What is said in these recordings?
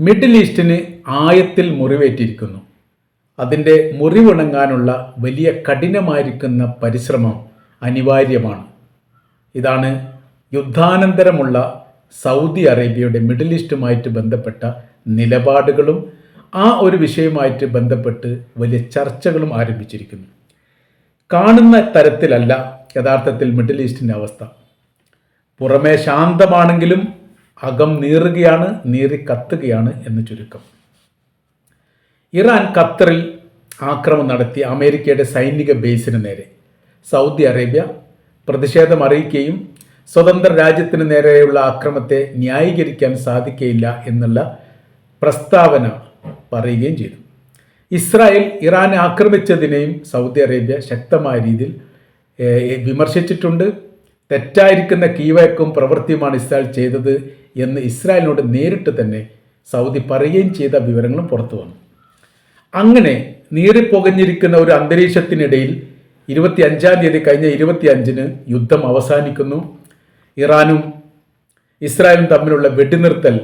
Middle ഈസ്റ്റിന് ആയത്തിൽ മുറിവേറ്റിരിക്കുന്നു. അതിന്റെ മുറിവിണങ്ങാനുള്ള വലിയ കഠിനമായിരിക്കുന്ന പരിശ്രമം അനിവാര്യമാണ്. ഇതാണ് യുദ്ധാനന്തരമുള്ള സൗദി അറേബ്യയുടെ മിഡിൽ ഈസ്റ്റുമായിട്ട് ബന്ധപ്പെട്ട നിലപാടുകളും ആ ഒരു വിഷയവുമായിട്ട് ബന്ധപ്പെട്ട് വലിയ ചർച്ചകളും ആരംഭിച്ചിരിക്കുന്നു. കാണുന്ന തരത്തിലല്ല യഥാർത്ഥത്തിൽ മിഡിൽ ഈസ്റ്റിന്റെ അവസ്ഥ. പുറമേ ശാന്തമാണെങ്കിലും അകം നീറുകയാണ് നീറി കത്തുകയാണ് എന്ന് ചുരുക്കം. ഇറാൻ ഖത്തറിൽ ആക്രമം നടത്തി അമേരിക്കയുടെ സൈനിക ബേസിന് നേരെ സൗദി അറേബ്യ പ്രതിഷേധം അറിയിക്കുകയും സ്വതന്ത്ര രാജ്യത്തിന് നേരെയുള്ള ആക്രമത്തെ ന്യായീകരിക്കാൻ സാധിക്കയില്ല എന്നുള്ള പ്രസ്താവന പറയുകയും ചെയ്തു. ഇസ്രായേൽ ഇറാനെ ആക്രമിച്ചതിനെയും സൗദി അറേബ്യ ശക്തമായ രീതിയിൽ വിമർശിച്ചിട്ടുണ്ട്. തെറ്റായിരിക്കുന്ന കീവയക്കും പ്രവൃത്തിയുമാണ് ഇസ്രായേൽ ചെയ്തത് എന്ന് ഇസ്രായേലിനോട് നേരിട്ട് തന്നെ സൗദി പറയുകയും ചെയ്ത വിവരങ്ങളും പുറത്തു വന്നു. അങ്ങനെ നീറിപ്പുകഞ്ഞിരിക്കുന്ന ഒരു അന്തരീക്ഷത്തിനിടയിൽ ഇരുപത്തി അഞ്ചാം തീയതി കഴിഞ്ഞ ഇരുപത്തി അഞ്ചിന് യുദ്ധം അവസാനിക്കുന്നു. ഇറാനും ഇസ്രായേലും തമ്മിലുള്ള വെടിനിർത്തൽ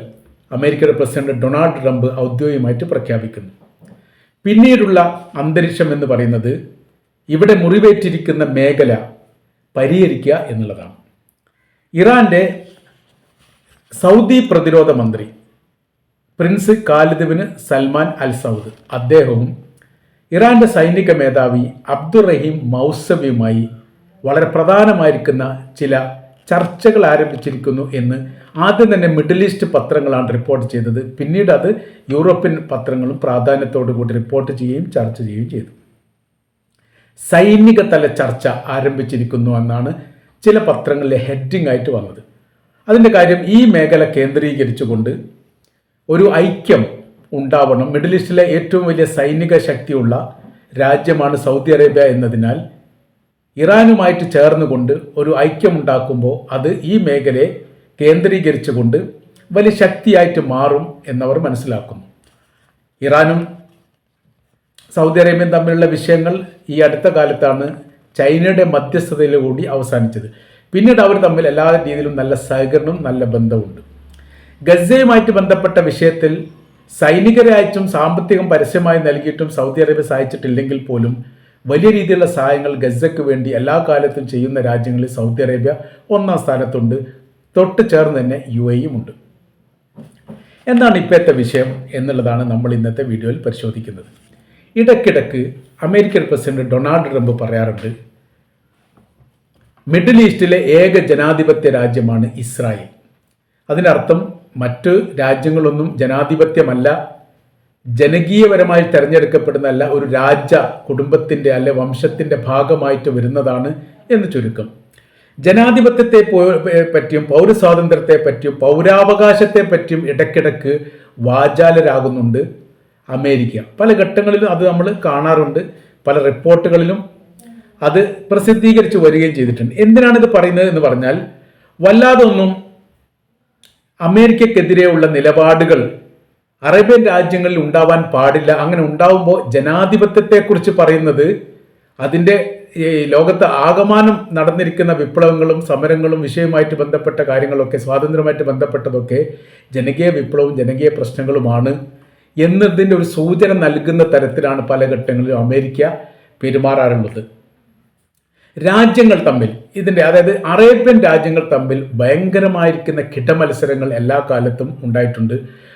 അമേരിക്കയുടെ പ്രസിഡന്റ് ഡൊണാൾഡ് ട്രംപ് ഔദ്യോഗികമായിട്ട് പ്രഖ്യാപിക്കുന്നു. പിന്നീടുള്ള അന്തരീക്ഷം എന്ന് പറയുന്നത് ഇവിടെ മുറിവേറ്റിരിക്കുന്ന മേഖല പരിഹരിക്കുക എന്നുള്ളതാണ്. ഇറാന്റെ സൗദി പ്രതിരോധ മന്ത്രി prince Khalid Salman Al Saud അദ്ദേഹവും ഇറാന്റെ സൈനിക മേധാവി അബ്ദുറഹീം മൗസബിയുമായി വളരെ പ്രധാനമായിരിക്കുന്ന ചില ചർച്ചകൾ ആരംഭിച്ചിരിക്കുന്നു എന്ന് ആദ്യം തന്നെ മിഡിൽ ഈസ്റ്റ് പത്രങ്ങളാണ് റിപ്പോർട്ട് ചെയ്തത്. പിന്നീട് അത് യൂറോപ്യൻ പത്രങ്ങളും പ്രാധാന്യത്തോടു കൂടി റിപ്പോർട്ട് ചെയ്യുകയും ചർച്ച ചെയ്യുകയും ചെയ്തു. സൈനിക തല ചർച്ച ആരംഭിച്ചിരിക്കുന്നു എന്നാണ് ചില പത്രങ്ങളിലെ ഹെഡിങ് ആയിട്ട് വന്നത്. അതിന്റെ കാര്യം ഈ മേഖല കേന്ദ്രീകരിച്ചുകൊണ്ട് ഒരു ഐക്യം ഉണ്ടാവണം. മിഡിൽ ഈസ്റ്റിലെ ഏറ്റവും വലിയ സൈനിക ശക്തിയുള്ള രാജ്യമാണ് സൗദി അറേബ്യ എന്നതിനാൽ ഇറാനുമായിട്ട് ചേർന്നുകൊണ്ട് ഒരു ഐക്യമുണ്ടാക്കുമ്പോൾ അത് ഈ മേഖലയെ കേന്ദ്രീകരിച്ചുകൊണ്ട് വലിയ ശക്തിയായിട്ട് മാറും എന്നവർ മനസ്സിലാക്കുന്നു. ഇറാനും സൗദി അറേബ്യയും തമ്മിലുള്ള വിഷയങ്ങൾ ഈ അടുത്ത കാലത്താണ് ചൈനയുടെ മധ്യസ്ഥതയിൽ കൂടി അവസാനിച്ചത്. പിന്നീട് അവർ തമ്മിൽ എല്ലാ രീതിയിലും നല്ല സഹകരണവും നല്ല ബന്ധമുണ്ട് ഗസയുമായിട്ട് ബന്ധപ്പെട്ട വിഷയത്തിൽ സൈനികരായിട്ടും സാമ്പത്തികം പരസ്യമായി നൽകിയിട്ടും സൗദി അറേബ്യ സഹായിച്ചിട്ടില്ലെങ്കിൽ പോലും വലിയ രീതിയിലുള്ള സഹായങ്ങൾ ഗസയ്ക്ക് വേണ്ടി എല്ലാ കാലത്തും ചെയ്യുന്ന രാജ്യങ്ങളിൽ സൗദി അറേബ്യ ഒന്നാം സ്ഥാനത്തുണ്ട്. തൊട്ട് ചേർന്ന് തന്നെ യു എയും ഉണ്ട് എന്താണ് ഇപ്പോഴത്തെ വിഷയം എന്നുള്ളതാണ് നമ്മൾ ഇന്നത്തെ വീഡിയോയിൽ പരിശോധിക്കുന്നത്. ഇടയ്ക്കിടയ്ക്ക് അമേരിക്കൻ പ്രസിഡന്റ് ഡൊണാൾഡ് ട്രംപ് പറയാറുണ്ട് മിഡിൽ ഈസ്റ്റിലെ ഏക ജനാധിപത്യ രാജ്യമാണ് ഇസ്രായേൽ. അതിനർത്ഥം മറ്റ് രാജ്യങ്ങളൊന്നും ജനാധിപത്യമല്ല ജനകീയപരമായി തിരഞ്ഞെടുക്കപ്പെടുന്നതല്ല ഒരു രാജ കുടുംബത്തിന്റെ അല്ലെ വംശത്തിന്റെ ഭാഗമായിട്ട് വരുന്നതാണ് എന്ന് ചുരുക്കം. ജനാധിപത്യത്തെ പറ്റിയും പൗരസ്വാതന്ത്ര്യത്തെ പറ്റിയും പൗരാവകാശത്തെ പറ്റിയും ഇടയ്ക്കിടയ്ക്ക് വാചാലരാകുന്നുണ്ട്. അമേരിക്ക. പല ഘട്ടങ്ങളിലും അത് നമ്മൾ കാണാറുണ്ട്. പല റിപ്പോർട്ടുകളിലും അത് പ്രസിദ്ധീകരിച്ച് വരികയും ചെയ്തിട്ടുണ്ട്. എന്തിനാണ് ഇത് പറയുന്നത് എന്ന് പറഞ്ഞാൽ വല്ലാതൊന്നും അമേരിക്കക്കെതിരെയുള്ള നിലപാടുകൾ അറേബ്യൻ രാജ്യങ്ങളിൽ ഉണ്ടാവാൻ പാടില്ല. അങ്ങനെ ഉണ്ടാവുമ്പോൾ ജനാധിപത്യത്തെക്കുറിച്ച് പറയുന്നത് അതിന്റെ ഈ ലോകത്ത് ആകമാനം നടന്നിരിക്കുന്ന വിപ്ലവങ്ങളും സമരങ്ങളും വിഷയവുമായിട്ട് ബന്ധപ്പെട്ട കാര്യങ്ങളൊക്കെ സ്വാതന്ത്ര്യമായിട്ട് ബന്ധപ്പെട്ടതൊക്കെ ജനകീയ വിപ്ലവവും ജനകീയ പ്രശ്നങ്ങളുമാണ്. എന്നതിന്റെ ഒരു സൂചന നൽകുന്ന തരത്തിലാണ് പല ഘട്ടങ്ങളിലും അമേരിക്ക പെരുമാറാറുള്ളത്. രാജ്യങ്ങൾ തമ്മിൽ ഇതിന്റെ അതായത് അറേബ്യൻ രാജ്യങ്ങൾ തമ്മിൽ ഭയങ്കരമായിരിക്കുന്ന കിടമത്സരങ്ങൾ എല്ലാ കാലത്തും ഉണ്ടായിട്ടുണ്ട്.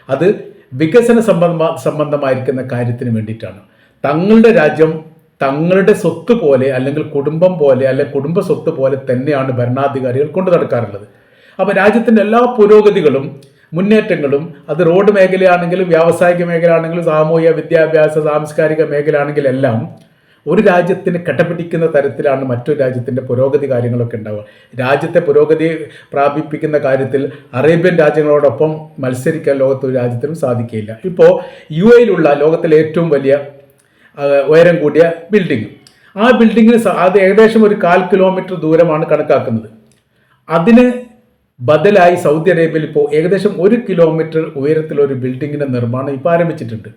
അത് വികസന സംബന്ധ സംബന്ധമായിരിക്കുന്ന കാര്യത്തിന് വേണ്ടിയിട്ടാണ്. തങ്ങളുടെ രാജ്യം തങ്ങളുടെ സ്വത്ത് പോലെ അല്ലെങ്കിൽ കുടുംബം പോലെ അല്ലെങ്കിൽ കുടുംബ സ്വത്ത് പോലെ തന്നെയാണ് ഭരണാധികാരികൾ കൊണ്ടു നടക്കാറുള്ളത്. അപ്പോൾ രാജ്യത്തിന്റെ എല്ലാ പുരോഗതികളും മുന്നേറ്റങ്ങളും അത് റോഡ് മേഖലയാണെങ്കിലും വ്യാവസായിക മേഖലയാണെങ്കിലും സാമൂഹിക വിദ്യാഭ്യാസ സാംസ്കാരിക മേഖലയാണെങ്കിലും എല്ലാം ഒരു രാജ്യത്തിന് കെട്ടപ്പിടിക്കുന്ന തരത്തിലാണ് മറ്റൊരു രാജ്യത്തിന്റെ പുരോഗതി കാര്യങ്ങളൊക്കെ ഉണ്ടാവുക. രാജ്യത്തെ പുരോഗതി പ്രാപിപ്പിക്കുന്ന കാര്യത്തിൽ അറേബ്യൻ രാജ്യങ്ങളോടൊപ്പം മത്സരിക്കാൻ ലോകത്ത് ഒരു രാജ്യത്തിനും സാധിക്കില്ല ഇപ്പോൾ യു എയിലുള്ള ലോകത്തിലെ ഏറ്റവും വലിയ ഉയരം കൂടിയ ബിൽഡിംഗ് ആ ബിൽഡിങ്ങിന് അത് ഏകദേശം ഒരു കാൽ കിലോമീറ്റർ ദൂരമാണ് കണക്കാക്കുന്നത്. അതിന് ബദലായി സൗദി അറേബ്യയിൽ ഇപ്പോൾ ഏകദേശം ഒരു കിലോമീറ്റർ ഉയരത്തിലൊരു ബിൽഡിങ്ങിന്റെ നിർമ്മാണം ഇപ്പോൾ ആരംഭിച്ചിട്ടുണ്ട്.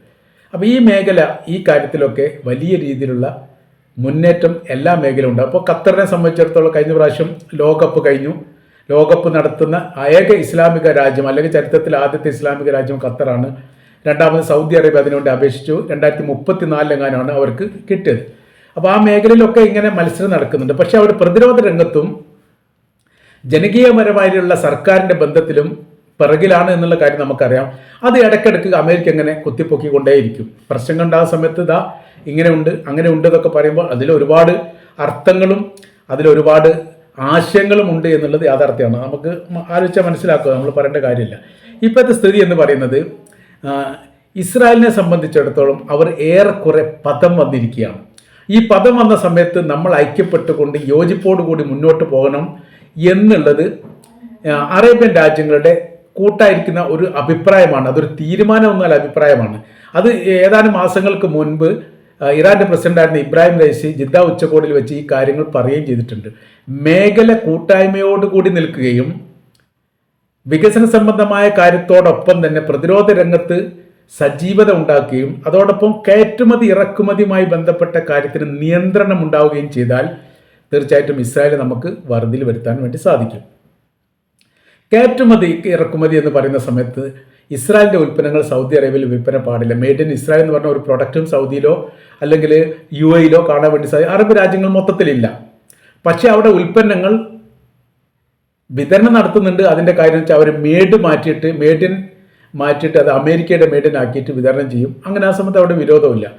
അപ്പോൾ ഈ മേഖല ഈ കാര്യത്തിലൊക്കെ വലിയ രീതിയിലുള്ള മുന്നേറ്റം എല്ലാ മേഖലയും ഉണ്ട്. അപ്പോൾ ഖത്തറിനെ സംബന്ധിച്ചിടത്തോളം കഴിഞ്ഞ പ്രാവശ്യം ലോകകപ്പ് കഴിഞ്ഞു. ലോകകപ്പ് നടത്തുന്ന ഏക ഇസ്ലാമിക രാജ്യം അല്ലെങ്കിൽ ചരിത്രത്തിൽ ആദ്യത്തെ ഇസ്ലാമിക രാജ്യം ഖത്തറാണ്. രണ്ടാമത് സൗദി അറേബ്യ അതിനുവേണ്ടി അപേക്ഷിച്ചു. രണ്ടായിരത്തി മുപ്പത്തി നാലിലെങ്ങാനാണ് അവർക്ക് കിട്ടിയത്. അപ്പോൾ ആ മേഖലയിലൊക്കെ ഇങ്ങനെ മത്സരം നടക്കുന്നുണ്ട്. പക്ഷേ അവർ പ്രതിരോധ രംഗത്തും ജനകീയപരമായിട്ടുള്ള സർക്കാരിന്റെ ബന്ധത്തിലും പിറകിലാണ് എന്നുള്ള കാര്യം നമുക്കറിയാം. അത് ഇടയ്ക്കിടയ്ക്ക് അമേരിക്ക എങ്ങനെ കുത്തിപ്പൊക്കിക്കൊണ്ടേയിരിക്കും. കണ്ട ആ സമയത്ത് ഇതാ ഇങ്ങനെ ഉണ്ട് അങ്ങനെ ഉണ്ട് എന്നൊക്കെ പറയുമ്പോൾ അതിലൊരുപാട് അർത്ഥങ്ങളും അതിലൊരുപാട് ആശയങ്ങളും ഉണ്ട് എന്നുള്ളത് യാഥാർത്ഥ്യമാണ്. നമുക്ക് ആലോചിച്ചാൽ മനസ്സിലാക്കുക നമ്മൾ പറയേണ്ട കാര്യമില്ല. ഇപ്പോഴത്തെ സ്ഥിതി എന്ന് പറയുന്നത് ഇസ്രായേലിനെ സംബന്ധിച്ചിടത്തോളം അവർ ഏറെക്കുറെ പദം വന്നിരിക്കുകയാണ്. ഈ പദം വന്ന സമയത്ത് നമ്മൾ ഐക്യപ്പെട്ടുകൊണ്ട് യോജിപ്പോടുകൂടി മുന്നോട്ട് പോകണം എന്നുള്ളത് അറേബ്യൻ രാജ്യങ്ങളുടെ കൂട്ടായിരിക്കുന്ന ഒരു അഭിപ്രായമാണ്. അതൊരു തീരുമാനമൊന്നുമല്ല അഭിപ്രായമാണ്. അത് ഏതാനും മാസങ്ങൾക്ക് മുൻപ് ഇറാന്റെ പ്രസിഡന്റായിരുന്ന ഇബ്രാഹിം റൈസി ജിദ്ദ ഉച്ചകോടിയിൽ വെച്ച് ഈ കാര്യങ്ങൾ പറയുകയും ചെയ്തിട്ടുണ്ട്. മേഖല കൂട്ടായ്മയോടുകൂടി നിൽക്കുകയും വികസന സംബന്ധമായ കാര്യത്തോടൊപ്പം തന്നെ പ്രതിരോധ രംഗത്ത് സജീവത ഉണ്ടാക്കുകയും അതോടൊപ്പം കയറ്റുമതി ഇറക്കുമതിയുമായി ബന്ധപ്പെട്ട കാര്യത്തിന് നിയന്ത്രണം ഉണ്ടാവുകയും ചെയ്താൽ തീർച്ചയായിട്ടും ഇസ്രായേൽ നമുക്ക് വറുതിൽ വരുത്താൻ വേണ്ടി സാധിക്കും. കയറ്റുമതി ഇറക്കുമതി എന്ന് പറയുന്ന സമയത്ത് ഇസ്രായേലിന്റെ ഉൽപ്പന്നങ്ങൾ സൗദി അറേബ്യയിൽ വിൽപ്പന പാടില്ല. മെയ്ഡ് ഇൻ ഇസ്രായേൽ എന്ന് പറഞ്ഞ ഒരു പ്രൊഡക്റ്റും സൗദിയിലോ അല്ലെങ്കിൽ യു എയിലോ കാണാൻ വേണ്ടി സാധിക്കും. അറബ് രാജ്യങ്ങൾ മൊത്തത്തിലില്ല. പക്ഷേ അവിടെ ഉൽപ്പന്നങ്ങൾ വിതരണം നടത്തുന്നുണ്ട്. അതിന്റെ കാര്യം വെച്ചാൽ അവർ മേഡ് മാറ്റിയിട്ട് മേഡ് ഇൻ മാറ്റിയിട്ട് അത് അമേരിക്കയുടെ മേഡിൻ ആക്കിയിട്ട് വിതരണം ചെയ്യും. അങ്ങനെ ആ സമയത്ത് അവിടെ വിരോധമില്ല.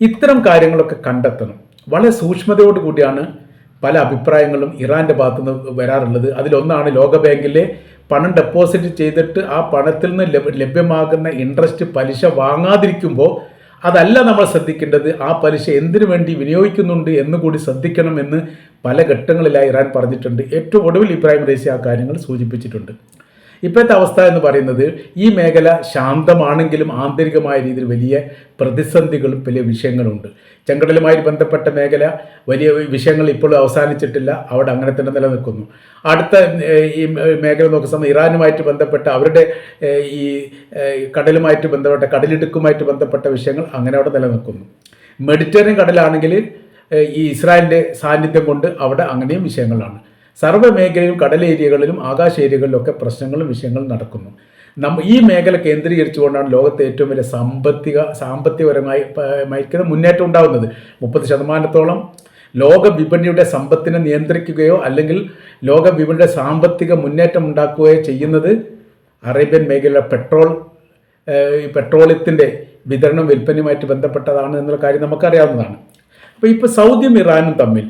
ഇത്തരം കാര്യങ്ങളൊക്കെ കണ്ടെത്തണം. വളരെ സൂക്ഷ്മതയോട് കൂടിയാണ് പല അഭിപ്രായങ്ങളും ഇറാന്റെ ഭാഗത്തു നിന്ന് വരാറുള്ളത്. അതിലൊന്നാണ് ലോക ബാങ്കിലെ പണം ഡെപ്പോസിറ്റ് ചെയ്തിട്ട് ആ പണത്തിൽ നിന്ന് ലഭ- ലഭ്യമാകുന്ന ഇൻട്രസ്റ്റ് പലിശ വാങ്ങാതിരിക്കുമ്പോൾ അതല്ല നമ്മൾ ശ്രദ്ധിക്കേണ്ടത്. ആ പലിശ എന്തിനു വേണ്ടി വിനിയോഗിക്കുന്നുണ്ട് എന്ന് കൂടി ശ്രദ്ധിക്കണമെന്ന് പല ഘട്ടങ്ങളിലായി ഇറാൻ പറഞ്ഞിട്ടുണ്ട്. ഏറ്റവും ഒടുവിൽ ഇബ്രാഹിം റൈസി ആ കാര്യങ്ങൾ സൂചിപ്പിച്ചിട്ടുണ്ട്. ഇപ്പോഴത്തെ അവസ്ഥ എന്ന് പറയുന്നത് ഈ മേഖല ശാന്തമാണെങ്കിലും ആന്തരികമായ രീതിയിൽ വലിയ പ്രതിസന്ധികളും വലിയ വിഷയങ്ങളുണ്ട്. ചെങ്കടലുമായി ബന്ധപ്പെട്ട മേഖല വലിയ വിഷയങ്ങൾ ഇപ്പോഴും അവസാനിച്ചിട്ടില്ല. അവിടെ അങ്ങനെ തന്നെ നിലനിൽക്കുന്നു. അടുത്ത ഈ മേഖല നോക്കുന്ന സമയം ഇറാനുമായിട്ട് ബന്ധപ്പെട്ട അവരുടെ ഈ കടലുമായിട്ട് ബന്ധപ്പെട്ട കടലിടുക്കുമായിട്ട് ബന്ധപ്പെട്ട വിഷയങ്ങൾ അങ്ങനെ അവിടെ നിലനിൽക്കുന്നു. മെഡിറ്ററേനിയൻ കടലാണെങ്കിൽ ഈ ഇസ്രായേലിന്റെ സാന്നിധ്യം കൊണ്ട് അവിടെ അങ്ങനെയും വിഷയങ്ങളാണ്. സർവ മേഖലയിലും കടൽ ഏരിയകളിലും ആകാശ ഏരിയകളിലൊക്കെ പ്രശ്നങ്ങളും വിഷയങ്ങളും നടക്കുന്നു. നമ്മ ഈ മേഖല കേന്ദ്രീകരിച്ചുകൊണ്ടാണ് ലോകത്തെ ഏറ്റവും വലിയ സാമ്പത്തിക സാമ്പത്തികപരമായി മയക്കുന്ന മുന്നേറ്റം ഉണ്ടാകുന്നത് മുപ്പത് ശതമാനത്തോളം ലോക വിപണിയുടെ സമ്പത്തിനെ നിയന്ത്രിക്കുകയോ അല്ലെങ്കിൽ ലോക വിപണിയുടെ സാമ്പത്തിക മുന്നേറ്റം ഉണ്ടാക്കുകയോ ചെയ്യുന്നത് അറേബ്യൻ മേഖലയിലെ പെട്രോൾ പെട്രോളിയത്തിന്റെ വിതരണം വിൽപ്പനയുമായിട്ട് ബന്ധപ്പെട്ടതാണ് എന്നുള്ള കാര്യം നമുക്കറിയാവുന്നതാണ്. അപ്പോൾ ഇപ്പോൾ സൗദിയും ഇറാനും തമ്മിൽ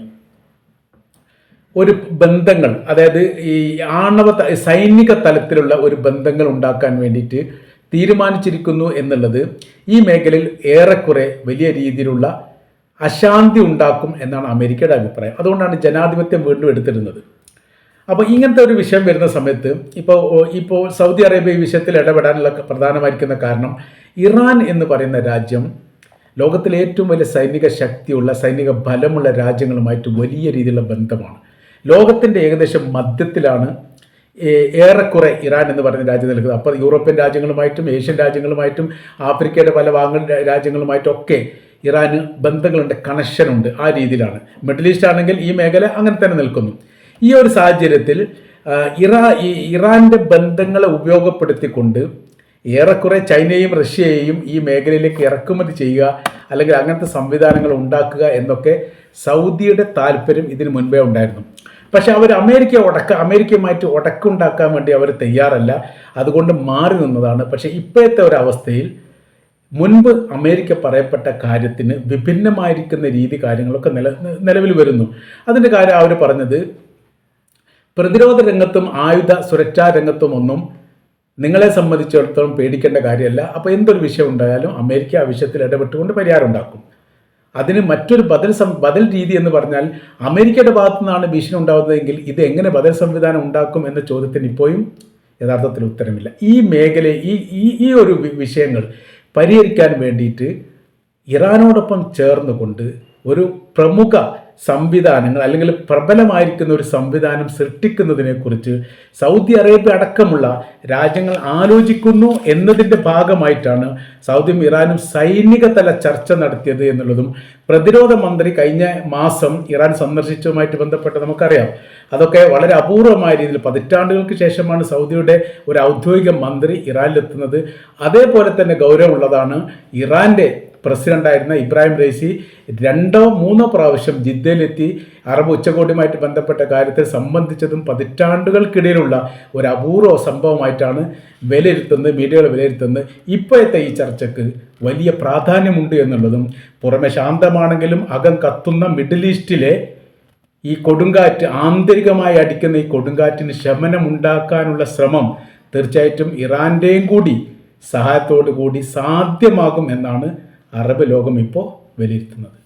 ഒരു ബന്ധങ്ങൾ അതായത് ഈ ആണവ സൈനിക തലത്തിലുള്ള ഒരു ബന്ധങ്ങൾ ഉണ്ടാക്കാൻ വേണ്ടിയിട്ട് തീരുമാനിച്ചിരിക്കുന്നു എന്നുള്ളത് ഈ മേഖലയിൽ ഏറെക്കുറെ വലിയ രീതിയിലുള്ള അശാന്തി ഉണ്ടാക്കും എന്നാണ് അമേരിക്കയുടെ അഭിപ്രായം. അതുകൊണ്ടാണ് ജനാധിപത്യം വീണ്ടും എടുത്തിരുന്നത് അപ്പോൾ ഇങ്ങനത്തെ ഒരു വിഷയം വരുന്ന സമയത്ത് ഇപ്പോൾ ഇപ്പോൾ സൗദി അറേബ്യ ഈ വിഷയത്തിൽ ഇടപെടാനുള്ള പ്രധാനമായിരിക്കുന്ന കാരണം ഇറാൻ എന്ന് പറയുന്ന രാജ്യം ലോകത്തിലെ ഏറ്റവും വലിയ സൈനിക ശക്തിയുള്ള സൈനിക ബലമുള്ള രാജ്യങ്ങളുമായിട്ട് വലിയ രീതിയിലുള്ള ബന്ധമാണ്. ലോകത്തിന്റെ ഏകദേശം മധ്യത്തിലാണ് ഏറെക്കുറെ ഇറാൻ എന്ന് പറയുന്ന രാജ്യം നിൽക്കുന്നത്. അപ്പോൾ യൂറോപ്യൻ രാജ്യങ്ങളുമായിട്ടും ഏഷ്യൻ രാജ്യങ്ങളുമായിട്ടും ആഫ്രിക്കയുടെ പല ഭാഗങ്ങൾ രാജ്യങ്ങളുമായിട്ടും ഒക്കെ ഇറാന് ബന്ധങ്ങളുണ്ട് കണക്ഷനുണ്ട് ആ രീതിയിലാണ്. മിഡിൽ ഈസ്റ്റ് ആണെങ്കിൽ ഈ മേഖല അങ്ങനെ തന്നെ നിൽക്കുന്നു. ഈ ഒരു സാഹചര്യത്തിൽ ഇറാ ഇറാന്റെ ബന്ധങ്ങളെ ഉപയോഗപ്പെടുത്തിക്കൊണ്ട് ഏറെക്കുറെ ചൈനയെയും റഷ്യയെയും ഈ മേഖലയിലേക്ക് ഇറക്കുമതി ചെയ്യുക അല്ലെങ്കിൽ അങ്ങനത്തെ സംവിധാനങ്ങൾ ഉണ്ടാക്കുക എന്നൊക്കെ സൗദിയുടെ താല്പര്യം ഇതിനു മുൻപേ ഉണ്ടായിരുന്നു. പക്ഷെ അവർ അമേരിക്ക ഉടക്ക അമേരിക്കയുമായിട്ട് ഉടക്കുണ്ടാക്കാൻ വേണ്ടി അവർ തയ്യാറല്ല. അതുകൊണ്ട് മാറി നിന്നതാണ്. പക്ഷേ ഇപ്പോഴത്തെ ഒരവസ്ഥയിൽ മുൻപ് അമേരിക്ക പറയപ്പെട്ട കാര്യത്തിന് വിഭിന്നമായിരിക്കുന്ന രീതി കാര്യങ്ങളൊക്കെ നില നിലവിൽ വരുന്നു. അതിന്റെ കാര്യം അവർ പറഞ്ഞത് പ്രതിരോധ രംഗത്തും ആയുധ സുരക്ഷാ രംഗത്തും ഒന്നും നിങ്ങളെ സംബന്ധിച്ചിടത്തോളം പേടിക്കേണ്ട കാര്യമല്ല. അപ്പോൾ എന്തൊരു വിഷയം ഉണ്ടായാലും അമേരിക്ക ആ വിഷയത്തിൽ ഇടപെട്ടുകൊണ്ട് പരിഹാരം ഉണ്ടാക്കും. അതിന് മറ്റൊരു ബദൽ സം ബദൽ രീതി എന്ന് പറഞ്ഞാൽ അമേരിക്കയുടെ ഭാഗത്തു നിന്നാണ് ഭീഷണി ഉണ്ടാകുന്നതെങ്കിൽ ഇത് എങ്ങനെ ബദൽ സംവിധാനം ഉണ്ടാക്കും എന്ന ചോദ്യത്തിന് ഇപ്പോഴും യഥാർത്ഥത്തിൽ ഉത്തരമില്ല. ഈ മേഖല ഈ ഈ ഒരു വിഷയങ്ങൾ പരിഹരിക്കാൻ വേണ്ടിയിട്ട് ഇറാനോടൊപ്പം ചേർന്നുകൊണ്ട് ഒരു പ്രമുഖ സംവിധാനങ്ങൾ അല്ലെങ്കിൽ പ്രബലമായിരിക്കുന്ന ഒരു സംവിധാനം സൃഷ്ടിക്കുന്നതിനെക്കുറിച്ച് സൗദി അറേബ്യ അടക്കമുള്ള രാജ്യങ്ങൾ ആലോചിക്കുന്നു എന്നതിന്റെ ഭാഗമായിട്ടാണ് സൗദിയും ഇറാനും സൈനിക തല ചർച്ച നടത്തിയത് എന്നുള്ളതും പ്രതിരോധ മന്ത്രി കഴിഞ്ഞ മാസം ഇറാൻ സന്ദർശിച്ചതുമായിട്ട് ബന്ധപ്പെട്ട് നമുക്കറിയാം. അതൊക്കെ വളരെ അപൂർവമായ രീതിയിൽ പതിറ്റാണ്ടുകൾക്ക് ശേഷമാണ് സൗദിയുടെ ഒരു ഔദ്യോഗിക മന്ത്രി ഇറാനിലെത്തുന്നത്. അതേപോലെ തന്നെ ഗൗരവമുള്ളതാണ് ഇറാന്റെ പ്രസിഡന്റായിരുന്ന ഇബ്രാഹിം റൈസി രണ്ടോ മൂന്നോ പ്രാവശ്യം ജിദ്ദയിലെത്തി അറബ് ഉച്ചകോടിയുമായിട്ട് ബന്ധപ്പെട്ട കാര്യത്തെ സംബന്ധിച്ചതും പതിറ്റാണ്ടുകൾക്കിടയിലുള്ള ഒരു അപൂർവ സംഭവമായിട്ടാണ് വിലയിരുത്തുന്നത് മീഡിയകൾ വിലയിരുത്തുന്നത്. ഇപ്പോഴത്തെ ഈ ചർച്ചയ്ക്ക് വലിയ പ്രാധാന്യമുണ്ട് എന്നുള്ളതും പുറമെ ശാന്തമാണെങ്കിലും അകം കത്തുന്ന മിഡിൽ ഈസ്റ്റിലെ ഈ കൊടുങ്കാറ്റ് ആന്തരികമായി അടിക്കുന്ന ഈ കൊടുങ്കാറ്റിന് ശമനമുണ്ടാക്കാനുള്ള ശ്രമം തീർച്ചയായിട്ടും ഇറാന്റെയും കൂടി സഹായത്തോടു കൂടി സാധ്യമാകും എന്നാണ് അറബ് ലോകം ഇപ്പോൾ വിലയിരുത്തുന്നത്